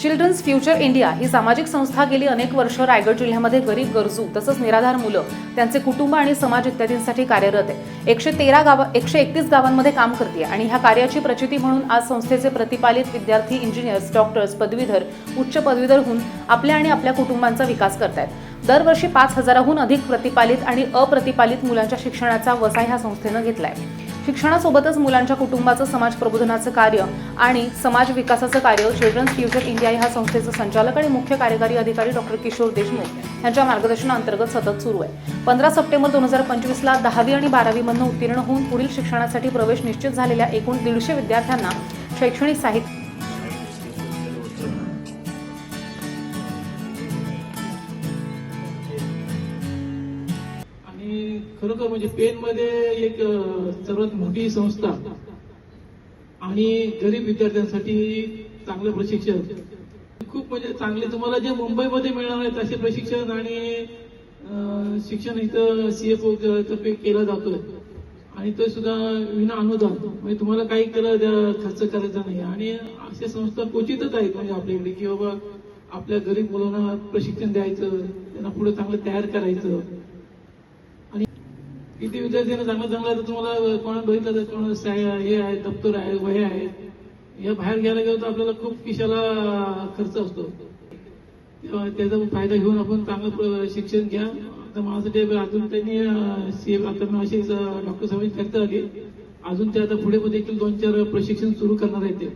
Children's future India ही सामाजिक संस्था गेली अनेक वर्ष रायगड जिल्ह्यामध्ये गरीब गरजू तसंच निराधार मुलं त्यांचे कुटुंब आणि समाज इत्यादींसाठी कार्यरत आहे. एकशे तेरा गाव एकशे एकतीस गावांमध्ये काम करते आणि ह्या कार्याची प्रचिती म्हणून आज संस्थेचे प्रतिपालित विद्यार्थी इंजिनियर्स डॉक्टर्स पदवीधर उच्च पदवीधर होऊन आपल्या आणि आपल्या कुटुंबांचा विकास करतायत. दरवर्षी पाच हजाराहून अधिक प्रतिपालित आणि अप्रतिपालित मुलांच्या शिक्षणाचा वसा ह्या संस्थेनं घेतलाय. शिक्षणासोबतच मुलांच्या कुटुंबाचं समाज प्रबोधनाचं कार्य आणि समाज विकासाचं कार्य चिल्ड्रन्स फ्युचर इंडिया ह्या संस्थेचे संचालक आणि मुख्य कार्यकारी अधिकारी डॉक्टर किशोर देशमुख यांच्या मार्गदर्शनाअंतर्गत सतत सुरू आहे. पंधरा सप्टेंबर दोन हजार पंचवीसला दहावी आणि बारावीमधनं उत्तीर्ण होऊन पुढील शिक्षणासाठी प्रवेश निश्चित झालेल्या एकूण दीडशे विद्यार्थ्यांना शैक्षणिक साहित्य खरोखर म्हणजे पेनमध्ये एक सर्वात मोठी संस्था आणि गरीब विद्यार्थ्यांसाठी चांगलं प्रशिक्षण. खूप म्हणजे चांगले तुम्हाला जे मुंबईमध्ये मिळणार आहेत असे प्रशिक्षण आणि शिक्षण इथं सीएफओ तर्फे केला जातोय. आणि ते सुद्धा विना अनुदान. म्हणजे तुम्हाला काही केलं खर्च करायचा नाही. आणि अशा संस्था क्वचितच आहेत म्हणजे आपल्याकडे की बाबा आपल्या गरीब मुलांना प्रशिक्षण द्यायचं त्यांना पुढे चांगलं तयार करायचं. किती विद्यार्थ्यांना चांगलं चांगलं तर तुम्हाला कोणा बघितलं तर कोणा हे आहे दप्तर आहे वह्या आहेत या बाहेर घ्यायला गेलो तर आपल्याला खूप खिशाला खर्च असतो. तेव्हा त्याचा फायदा घेऊन आपण चांगलं शिक्षण घ्या. आता माझ्यासाठी अजून त्यांनी सीएम आता मी अशी डॉक्टर साहेबांची चर्चा आली अजून ते आता पुढे पण देखील दोन चार प्रशिक्षण सुरू करणार आहेत ते.